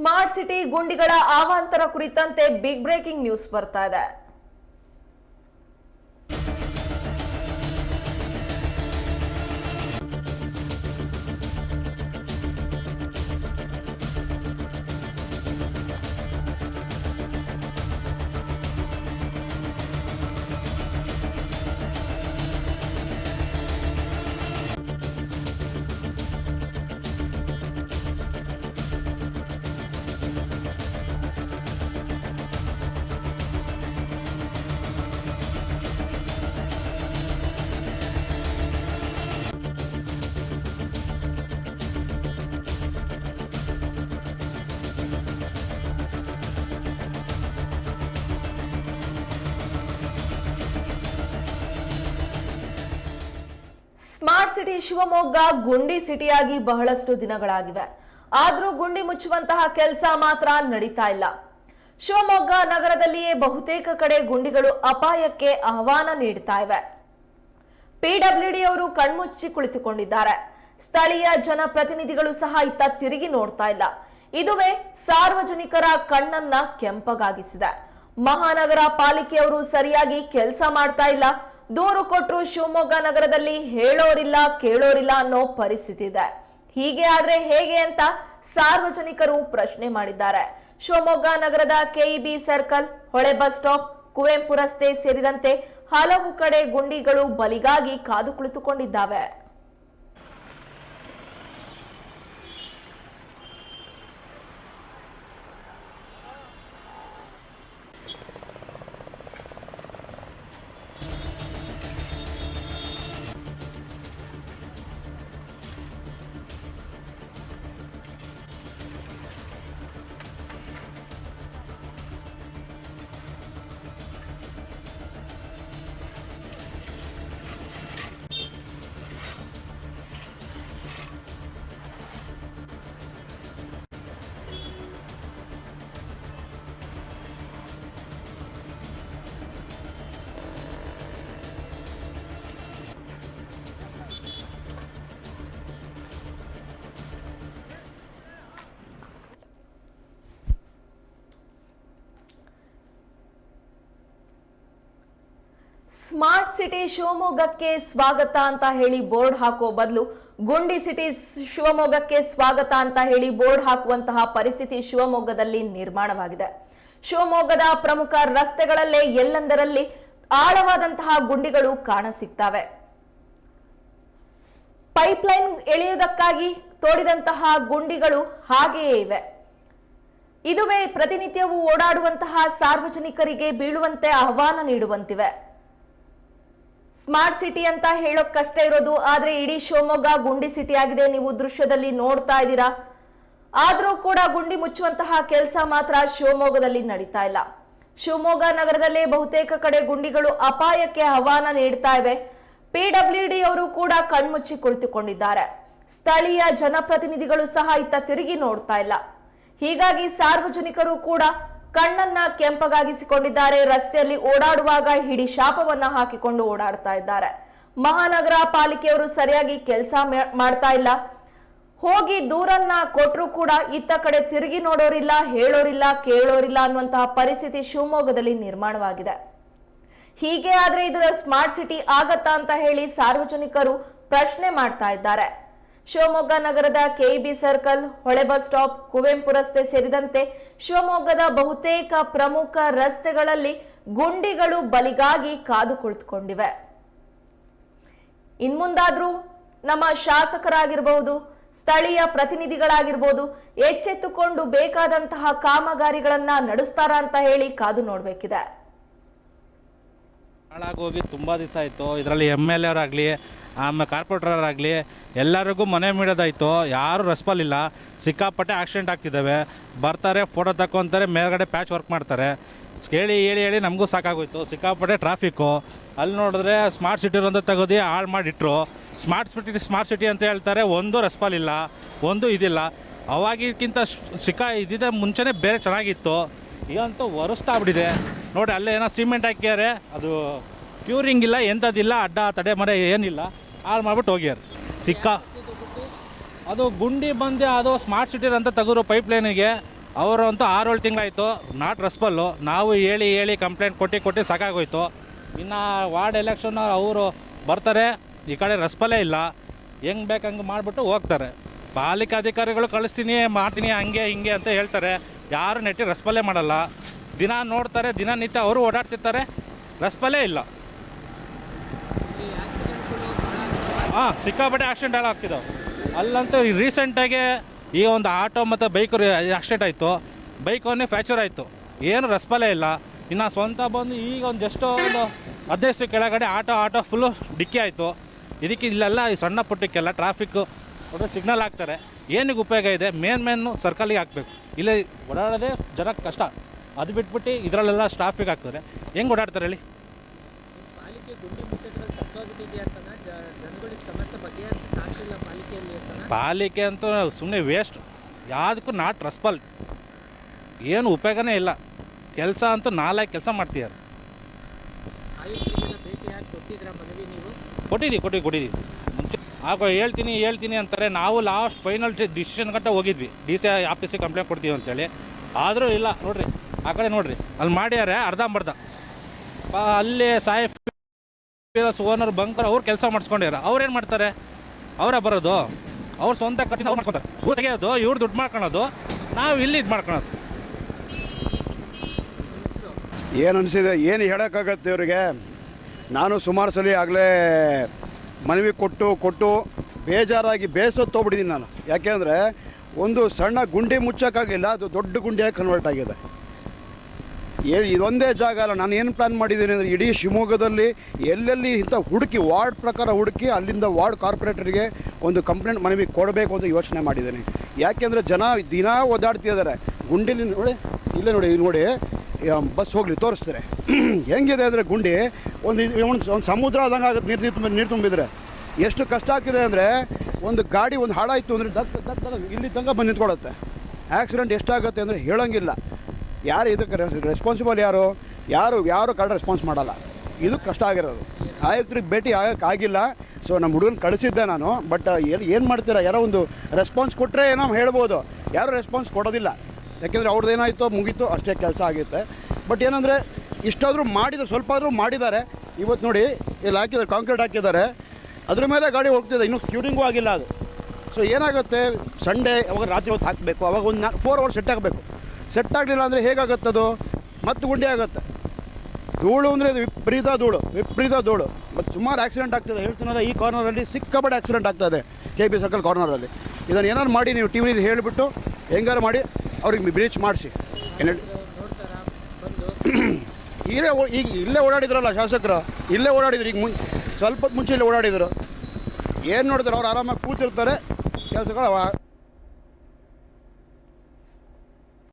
Smart city ಗುಂಡಿಗಳ ಆವಾಂತರ ಕುರಿತಂತೆ big breaking news ಬರ್ತಾ ಇದೆ. ಸ್ಮಾರ್ಟ್ ಸಿಟಿ ಶಿವಮೊಗ್ಗ ಗುಂಡಿ ಸಿಟಿಯಾಗಿ ಬಹಳಷ್ಟು ದಿನಗಳಾಗಿವೆ. ಆದ್ರೂ ಗುಂಡಿ ಮುಚ್ಚುವಂತಹ ಕೆಲಸ ಮಾತ್ರ ನಡೀತಾ ಇಲ್ಲ. ಶಿವಮೊಗ್ಗ ನಗರದಲ್ಲಿಯೇ ಬಹುತೇಕ ಕಡೆ ಗುಂಡಿಗಳು ಅಪಾಯಕ್ಕೆ ಆಹ್ವಾನ ನೀಡ್ತಾ ಇವೆ. ಪಿಡಬ್ಲ್ಯೂಡಿ ಅವರು ಕಣ್ಮುಚ್ಚಿ ಕುಳಿತುಕೊಂಡಿದ್ದಾರೆ. ಸ್ಥಳೀಯ ಜನಪ್ರತಿನಿಧಿಗಳು ಸಹ ಇತ್ತ ತಿರುಗಿ ನೋಡ್ತಾ ಇಲ್ಲ. ಇದುವೇ ಸಾರ್ವಜನಿಕರ ಕಣ್ಣನ್ನ ಕೆಂಪಗಾಗಿಸಿದೆ. ಮಹಾನಗರ ಪಾಲಿಕೆಯವರು ಸರಿಯಾಗಿ ಕೆಲಸ ಮಾಡ್ತಾ ಇಲ್ಲ. ದೂರು ಕೊಟ್ಟರು ಶಿವಮೊಗ್ಗ ನಗರದಲ್ಲಿ ಹೇಳೋರಿಲ್ಲ, ಕೇಳೋರಿಲ್ಲ ಅನ್ನೋ ಪರಿಸ್ಥಿತಿ ಇದೆ. ಹೀಗೆ ಆದ್ರೆ ಹೇಗೆ ಅಂತ ಸಾರ್ವಜನಿಕರು ಪ್ರಶ್ನೆ ಮಾಡಿದ್ದಾರೆ. ಶಿವಮೊಗ್ಗ ನಗರದ ಕೆಇಬಿ ಸರ್ಕಲ್ ಹೊಳೆ ಬಸ್ ಸ್ಟಾಪ್ ಕುವೆಂಪು ರಸ್ತೆ ಸೇರಿದಂತೆ ಹಲವು ಕಡೆ ಗುಂಡಿಗಳು ಬಲಿಗಾಗಿ ಕಾದು ಕುಳಿತುಕೊಂಡಿದ್ದಾವೆ. ಸ್ಮಾರ್ಟ್ ಸಿಟಿ ಶಿವಮೊಗ್ಗಕ್ಕೆ ಸ್ವಾಗತ ಅಂತ ಹೇಳಿ ಬೋರ್ಡ್ ಹಾಕೋ ಬದಲು ಗುಂಡಿ ಸಿಟಿಸ್ ಶಿವಮೊಗ್ಗಕ್ಕೆ ಸ್ವಾಗತ ಅಂತ ಹೇಳಿ ಬೋರ್ಡ್ ಹಾಕುವಂತಹ ಪರಿಸ್ಥಿತಿ ಶಿವಮೊಗ್ಗದಲ್ಲಿ ನಿರ್ಮಾಣವಾಗಿದೆ. ಶಿವಮೊಗ್ಗದ ಪ್ರಮುಖ ರಸ್ತೆಗಳಲ್ಲೇ ಎಲ್ಲೆಂದರಲ್ಲಿ ಆಳವಾದಂತಹ ಗುಂಡಿಗಳು ಕಾಣಸಿಗ್ತವೆ. ಪೈಪ್ಲೈನ್ ಎಳೆಯುವುದಕ್ಕಾಗಿ ತೋಡಿದಂತಹ ಗುಂಡಿಗಳು ಹಾಗೆಯೇ ಇವೆ. ಇದುವೇ ಪ್ರತಿನಿತ್ಯವೂ ಓಡಾಡುವಂತಹ ಸಾರ್ವಜನಿಕರಿಗೆ ಬೀಳುವಂತೆ ಆಹ್ವಾನ ನೀಡುವಂತಿವೆ. ಸ್ಮಾರ್ಟ್ ಸಿಟಿ ಅಂತ ಹೇಳೋಕ್ಕಷ್ಟೇ ಇರೋದು, ಆದ್ರೆ ಇಡೀ ಶಿವಮೊಗ್ಗ ಗುಂಡಿ ಸಿಟಿ ಆಗಿದೆ. ನೀವು ದೃಶ್ಯದಲ್ಲಿ ನೋಡ್ತಾ ಇದ್ದೀರಾ? ಆದ್ರೂ ಕೂಡ ಗುಂಡಿ ಮುಚ್ಚುವಂತಹ ಕೆಲಸ ಮಾತ್ರ ಶಿವಮೊಗ್ಗದಲ್ಲಿ ನಡೀತಾ ಇಲ್ಲ. ಶಿವಮೊಗ್ಗ ನಗರದಲ್ಲೇ ಬಹುತೇಕ ಕಡೆ ಗುಂಡಿಗಳು ಅಪಾಯಕ್ಕೆ ಆಹ್ವಾನ ನೀಡ್ತಾ ಇವೆ. ಪಿಡಬ್ಲ್ಯೂಡಿ ಅವರು ಕೂಡ ಕಣ್ಮುಚ್ಚಿ ಕುಳಿತುಕೊಂಡಿದ್ದಾರೆ. ಸ್ಥಳೀಯ ಜನಪ್ರತಿನಿಧಿಗಳು ಸಹ ಇತ್ತ ತಿರುಗಿ ನೋಡ್ತಾ ಇಲ್ಲ. ಹೀಗಾಗಿ ಸಾರ್ವಜನಿಕರು ಕೂಡ ಕಣ್ಣನ್ನ ಕೆಂಪಗಾಗಿಸಿಕೊಂಡಿದ್ದಾರೆ. ರಸ್ತೆಯಲ್ಲಿ ಓಡಾಡುವಾಗ ಹಿಡಿ ಶಾಪವನ್ನ ಹಾಕಿಕೊಂಡು ಓಡಾಡ್ತಾ ಇದ್ದಾರೆ. ಮಹಾನಗರ ಪಾಲಿಕೆಯವರು ಸರಿಯಾಗಿ ಕೆಲಸ ಮಾಡ್ತಾ ಇಲ್ಲ. ಹೋಗಿ ದೂರನ್ನ ಕೊಟ್ಟರು ಕೂಡ ಇತ್ತ ಕಡೆ ತಿರುಗಿ ನೋಡೋರಿಲ್ಲ, ಹೇಳೋರಿಲ್ಲ, ಕೇಳೋರಿಲ್ಲ ಅನ್ನುವಂತಹ ಪರಿಸ್ಥಿತಿ ಶಿವಮೊಗ್ಗದಲ್ಲಿ ನಿರ್ಮಾಣವಾಗಿದೆ. ಹೀಗೆ ಆದ್ರೆ ಇದರ ಸ್ಮಾರ್ಟ್ ಸಿಟಿ ಆಗತ್ತಾ ಅಂತ ಹೇಳಿ ಸಾರ್ವಜನಿಕರು ಪ್ರಶ್ನೆ ಮಾಡ್ತಾ ಇದ್ದಾರೆ. ಶಿವಮೊಗ್ಗ ನಗರದ ಕೆಇಬಿ ಸರ್ಕಲ್, ಹೊಳೆ ಬಸ್ ಸ್ಟಾಪ್, ಕುವೆಂಪು ರಸ್ತೆ ಸೇರಿದಂತೆ ಶಿವಮೊಗ್ಗದ ಬಹುತೇಕ ಪ್ರಮುಖ ರಸ್ತೆಗಳಲ್ಲಿ ಗುಂಡಿಗಳು ಬಲಿಗಾಗಿ ಕಾದು ಕುಳಿತುಕೊಂಡಿವೆ. ಇನ್ಮುಂದಾದ್ರೂ ನಮ್ಮ ಶಾಸಕರಾಗಿರಬಹುದು, ಸ್ಥಳೀಯ ಪ್ರತಿನಿಧಿಗಳಾಗಿರ್ಬೋದು ಎಚ್ಚೆತ್ತುಕೊಂಡು ಬೇಕಾದಂತಹ ಕಾಮಗಾರಿಗಳನ್ನ ನಡೆಸ್ತಾರ ಅಂತ ಹೇಳಿ ಕಾದು ನೋಡ್ಬೇಕಿದೆ. ಹಾಳಾಗೋಗಿ ತುಂಬ ದಿವಸ ಆಯಿತು. ಇದರಲ್ಲಿ ಎಂ ಎಲ್ ಅವರಾಗಲಿ ಆಮೇಲೆ ಕಾರ್ಪೊರೇಟರ್ ಆಗಲಿ, ಎಲ್ಲರಿಗೂ ಮನೆ ಮೀಡೋದಾಯಿತು, ಯಾರೂ ರೆಸ್ಪಾಲ್ ಇಲ್ಲ. ಸಿಕ್ಕಾಪಟ್ಟೆ ಆಕ್ಸಿಡೆಂಟ್ ಆಗ್ತಿದ್ದಾವೆ. ಬರ್ತಾರೆ ಫೋಟೋ ತಗೊತಾರೆ ಮೇಲ್ಗಡೆ ಪ್ಯಾಚ್ ವರ್ಕ್ ಮಾಡ್ತಾರೆ. ಕೇಳಿ ಹೇಳಿ ಹೇಳಿ ನಮಗೂ ಸಾಕಾಗೋಯ್ತು. ಸಿಕ್ಕಾಪಟ್ಟೆ ಟ್ರಾಫಿಕ್ಕು ಅಲ್ಲಿ ನೋಡಿದ್ರೆ ಸ್ಮಾರ್ಟ್ ಸಿಟಿ ಅಂತ ತೆಗೆದು ಹಾಳು ಮಾಡಿಟ್ರು. ಸ್ಮಾರ್ಟ್ ಸಿಟಿ ಸ್ಮಾರ್ಟ್ ಸಿಟಿ ಅಂತ ಹೇಳ್ತಾರೆ, ಒಂದು ರೆಸ್ಪಾಲ್ ಇಲ್ಲ, ಒಂದು ಇದಿಲ್ಲ. ಅವಾಗಿಗಿಂತ ಸಿಕ್ಕ ಇದ್ದಿದ್ದ ಮುಂಚೆನೇ ಬೇರೆ ಚೆನ್ನಾಗಿತ್ತು. ಈಗಂತೂ ವರಸ್ಟ್ ಆಗ್ಬಿಟ್ಟಿದೆ. ನೋಡಿ ಅಲ್ಲೇ ಏನೋ ಸಿಮೆಂಟ್ ಹಾಕ್ಯಾರೆ, ಅದು ಕ್ಯೂರಿಂಗ್ ಇಲ್ಲ ಎಂಥದ್ದಿಲ್ಲ ಅಡ್ಡ, ತಡೆ ಮರೆ ಏನಿಲ್ಲ. ಹಾಳು ಮಾಡ್ಬಿಟ್ಟು ಹೋಗ್ಯಾರ. ಸಿಕ್ಕ. ಅದು ಗುಂಡಿ ಬಂದು ಅದು ಸ್ಮಾರ್ಟ್ ಸಿಟಿ ಅಂತ ತೆಗೆದ್ರು ಪೈಪ್ ಲೈನಿಗೆ ಅವರು ಅಂತೂ ಆರೇಳು ತಿಂಗಳಾಯಿತು. ನಾಟ್ ರಸ್ಪಲ್ಲು ನಾವು ಹೇಳಿ ಹೇಳಿ ಕಂಪ್ಲೇಂಟ್ ಕೊಟ್ಟು ಕೊಟ್ಟು ಸಾಕಾಗೋಯ್ತು. ಇನ್ನು ವಾರ್ಡ್ ಎಲೆಕ್ಷನ್ ಅವರು ಬರ್ತಾರೆ. ಈ ಕಡೆ ರಸ್ಪಲ್ಲೇ ಇಲ್ಲ. ಹೆಂಗೆ ಬೇಕು ಹಂಗೆ ಮಾಡಿಬಿಟ್ಟು ಹೋಗ್ತಾರೆ. ಪಾಲಿಕೆ ಅಧಿಕಾರಿಗಳು ಕಳಿಸ್ತೀನಿ, ಮಾಡ್ತೀನಿ, ಹಂಗೆ, ಹಿಂಗೆ ಅಂತ ಹೇಳ್ತಾರೆ. ಯಾರು ನೆಟ್ಟಿ ರಸ್ಪಲ್ಲೇ ಮಾಡಲ್ಲ. ದಿನ ನೋಡ್ತಾರೆ ದಿನನಿತ್ಯ ಅವರು ಓಡಾಡ್ತಿರ್ತಾರೆ. ರಸ್ಪಲ್ಲೇ ಇಲ್ಲ. ಹಾಂ ಸಿಕ್ಕಾಪಟ್ಟೆ ಆಕ್ಸಿಡೆಂಟ್ ಎಲ್ಲ ಆಗ್ತಿದ್ದಾವೆ ಅಲ್ಲಂತೂ ರೀಸೆಂಟಾಗಿ ಈ ಒಂದು ಆಟೋ ಮತ್ತು ಬೈಕ್ ಆಕ್ಸಿಡೆಂಟ್ ಆಯಿತು. ಬೈಕ್ ಒಂದೇ ಫ್ಯಾಕ್ಚರ್ ಆಯಿತು. ಏನು ರೆಸ್ಪಾಲೇ ಇಲ್ಲ. ಇನ್ನು ಸ್ವಂತ ಬಂದು ಈಗ ಒಂದು ಎಷ್ಟೋ ಒಂದು ಹದಿನೈದು ಕೆಳಗಡೆ ಆಟೋ ಆಟೋ ಫುಲ್ಲು ಡಿಕ್ಕಿ ಆಯಿತು. ಇದಕ್ಕೆ ಇಲ್ಲೆಲ್ಲ ಈ ಸಣ್ಣ ಪುಟ್ಟಕ್ಕೆಲ್ಲ ಟ್ರಾಫಿಕ್ಕು ಒಂದು ಸಿಗ್ನಲ್ ಹಾಕ್ತಾರೆ. ಏನಿಗೆ ಉಪಯೋಗ ಇದೆ? ಮೇನ್ ಮೇನು ಸರ್ಕಲಿಗೆ ಹಾಕ್ಬೇಕು. ಇಲ್ಲಿ ಓಡಾಡೋದೇ ಜನಕ್ಕೆ ಕಷ್ಟ. ಅದು ಬಿಟ್ಬಿಟ್ಟು ಇದರಲ್ಲೆಲ್ಲ ಸ್ಟಾಫಿಗೆ ಹಾಕ್ತಾರೆ. ಹೆಂಗೆ ಓಡಾಡ್ತಾರೆ ಹೇಳಿ? ಪಾಲಿಕೆ ಅಂತೂ ಸುಮ್ಮನೆ ವೇಸ್ಟ್ ಯಾವುದಕ್ಕೂ ನಾಟ್ ರಸ್ಪಲ್ ಏನು ಉಪಯೋಗನೇ ಇಲ್ಲ. ಕೆಲಸ ಅಂತೂ ನಾಲ್ಕು ಕೆಲಸ ಮಾಡ್ತೀಯಾರ ಕೊಟ್ಟಿದ್ದೀವಿ ಕೊಟ್ಟಿದ್ದೀವಿ ಕೊಟ್ಟಿದ್ದೀವಿ. ಮುಂಚೆ ಆಗ ಹೇಳ್ತೀನಿ ಹೇಳ್ತೀನಿ ಅಂತಾರೆ. ನಾವು ಲಾಸ್ಟ್ ಫೈನಲ್ ಡಿಸಿಷನ್ ಗಂಟ ಹೋಗಿದ್ವಿ. ಡಿ ಸಿ ಆಫೀಸಿಗೆ ಕಂಪ್ಲೇಂಟ್ ಕೊಡ್ತೀವಿ ಅಂತೇಳಿ. ಆದರೂ ಇಲ್ಲ ನೋಡಿರಿ. ಆ ಕಡೆ ನೋಡಿರಿ. ಅಲ್ಲಿ ಮಾಡ್ಯಾರೆ ಅರ್ಧಂಬರ್ಧ. ಪಾ ಓನರ್ ಬಂಕರ್ ಅವ್ರು ಕೆಲಸ ಮಾಡಿಸ್ಕೊಂಡಿರ ಅವ್ರು ಏನು ಮಾಡ್ತಾರೆ? ಅವರೇ ಬರೋದು. ಅವ್ರ ಸ್ವಂತ ಖರ್ಚಿನ ಅವ್ರು ಮಾಡ್ಕೊತಾರೆ ಇವ್ರು ತೆಗೆಯೋದು, ಇವ್ರು ದುಡ್ಡು ಮಾಡ್ಕೊಳೋದು, ನಾವು ಇಲ್ಲಿ ಇದು ಮಾಡ್ಕೊಳೋದು. ಏನು ಅನಿಸಿದೆ? ಏನು ಹೇಳೋಕ್ಕಾಗತ್ತೆ ಇವರಿಗೆ? ನಾನು ಸುಮಾರು ಸಲ ಆಗಲೇ ಮನವಿ ಕೊಟ್ಟು ಕೊಟ್ಟು ಬೇಜಾರಾಗಿ ಬೇಸತ್ತು ತೊಗೊಬಿಟ್ಟಿದ್ದೀನಿ ನಾನು. ಯಾಕೆಂದರೆ ಒಂದು ಸಣ್ಣ ಗುಂಡಿ ಮುಚ್ಚೋಕ್ಕಾಗಿಲ್ಲ, ಅದು ದೊಡ್ಡ ಗುಂಡಿಯಾಗಿ ಕನ್ವರ್ಟ್ ಆಗಿದೆ. ಇದೊಂದೇ ಜಾಗ ಅಲ್ಲ. ನಾನು ಏನು ಪ್ಲ್ಯಾನ್ ಮಾಡಿದ್ದೀನಿ ಅಂದರೆ ಇಡೀ ಶಿವಮೊಗ್ಗದಲ್ಲಿ ಎಲ್ಲೆಲ್ಲಿ ಇಂಥ ಹುಡುಕಿ, ವಾರ್ಡ್ ಪ್ರಕಾರ ಹುಡುಕಿ ಅಲ್ಲಿಂದ ವಾರ್ಡ್ ಕಾರ್ಪೊರೇಟರ್ಗೆ ಒಂದು ಕಂಪ್ಲೇಂಟ್ ಮನವಿ ಕೊಡಬೇಕು ಅಂತ ಯೋಚನೆ ಮಾಡಿದ್ದೀನಿ. ಯಾಕೆಂದರೆ ಜನ ದಿನ ಓದಾಡ್ತಿದ್ದಾರೆ ಗುಂಡಿಲಿ ನೋಡಿ, ಇಲ್ಲೇ ನೋಡಿ ನೋಡಿ. ಬಸ್ ಹೋಗಲಿ, ತೋರಿಸ್ತಾರೆ. ಹೆಂಗಿದೆ ಅಂದರೆ ಗುಂಡಿ, ಒಂದು ಒಂದು ಒಂದು ಸಮುದ್ರ ಆದಂಗೆ ಆಗುತ್ತೆ, ನೀರು ನೀರು ತುಂಬ ನೀರು ತುಂಬಿದ್ರೆ. ಎಷ್ಟು ಕಷ್ಟ ಆಗ್ತಿದೆ ಅಂದರೆ ಒಂದು ಗಾಡಿ, ಒಂದು ಹಾಳಾಯಿತು ಅಂದರೆ ದಕ್ ದಕ್ ಇಲ್ಲಿ ತನಕ ಬಂದು ನಿಂತ್ಕೊಳ್ಳುತ್ತೆ ಆಕ್ಸಿಡೆಂಟ್ ಎಷ್ಟಾಗುತ್ತೆ ಅಂದರೆ ಹೇಳೋಂಗಿಲ್ಲ. ಯಾರು ಇದಕ್ಕೆ ರೆಸ್ಪಾನ್ಸಿಬಲ್ ಯಾರು? ಯಾರು ಯಾರು ಕರೆಕ್ಟ್ ರೆಸ್ಪಾನ್ಸ್ ಮಾಡಲ್ಲ. ಇದು ಕಷ್ಟ ಆಗಿರೋದು. ಆಯುಕ್ತರಿಗೆ ಭೇಟಿ ಆಗಿಲ್ಲ. ಸೊ ನಮ್ಮ ಹುಡುಗನ ಕಳಿಸಿದ್ದೆ ನಾನು. ಬಟ್ ಏನು ಏನು ಮಾಡ್ತೀರಾ? ಯಾರೋ ಒಂದು ರೆಸ್ಪಾನ್ಸ್ ಕೊಟ್ಟರೆ ಏನೋ ಹೇಳ್ಬೋದು. ಯಾರೂ ರೆಸ್ಪಾನ್ಸ್ ಕೊಡೋದಿಲ್ಲ. ಯಾಕೆಂದರೆ ಅವ್ರದ್ದು ಏನಾಯಿತೋ, ಮುಗೀತು, ಅಷ್ಟೇ ಕೆಲಸ ಆಗುತ್ತೆ. ಬಟ್ ಏನಂದರೆ, ಇಷ್ಟಾದರೂ ಮಾಡಿದ್ರು ಸ್ವಲ್ಪ ಆದರೂ ಮಾಡಿದ್ದಾರೆ. ಇವತ್ತು ನೋಡಿ, ಇಲ್ಲಿ ಹಾಕಿದ್ದಾರೆ ಕಾಂಕ್ರೀಟ್ ಹಾಕಿದ್ದಾರೆ. ಅದ್ರ ಮೇಲೆ ಗಾಡಿ ಹೋಗ್ತಿದೆ. ಇನ್ನೂ ಕ್ಯೂರಿಂಗೂ ಆಗಿಲ್ಲ ಅದು. ಸೊ ಏನಾಗುತ್ತೆ? ಸಂಡೇ ಅವಾಗ ರಾತ್ರಿ ಹೊತ್ತು ಹಾಕಬೇಕು. ಅವಾಗ ಒಂದು ನಾ ಫೋರ್ ಅವರ್ಸ್ ಸೆಟ್ ಆಗಬೇಕು. ಸೆಟ್ ಆಗಲಿಲ್ಲ ಅಂದರೆ ಹೇಗಾಗುತ್ತದು? ಮತ್ತು ಗುಂಡಿ ಆಗುತ್ತೆ. ಧೂಳು ಅಂದರೆ ಅದು ವಿಪರೀತ ಧೂಳು ವಿಪರೀತ ಧೂಳು. ಮತ್ತು ಸುಮಾರು ಆಕ್ಸಿಡೆಂಟ್ ಆಗ್ತದೆ. ಹೇಳ್ತೀನಲ್ಲ ಈ ಕಾರ್ನರಲ್ಲಿ ಸಿಕ್ಕಾಪಟ್ಟೆ ಆಕ್ಸಿಡೆಂಟ್ ಆಗ್ತದೆ ಕೆ ಬಿ ಸರ್ಕಲ್ ಕಾರ್ನರಲ್ಲಿ ಇದನ್ನು ಏನಾರು ಮಾಡಿ ನೀವು ಟಿ ವಿಲಿ ಹೇಳಿಬಿಟ್ಟು ಹೆಂಗಾರು ಮಾಡಿ ಅವ್ರಿಗೆ ಬ್ರೀಚ್ ಮಾಡಿಸಿ. ಏನು ಈಗ ಇಲ್ಲೇ ಓಡಾಡಿದ್ರಲ್ಲ ಶಾಸಕರು, ಇಲ್ಲೇ ಓಡಾಡಿದ್ರು. ಈಗ ಮುನ್ ಸ್ವಲ್ಪ ಮುಂಚೆ ಇಲ್ಲೇ ಓಡಾಡಿದ್ರು. ಏನು ನೋಡಿದ್ರು ಅವ್ರು ಆರಾಮಾಗಿ ಕೂತಿರ್ತಾರೆ, ಕೆಲಸಗಳು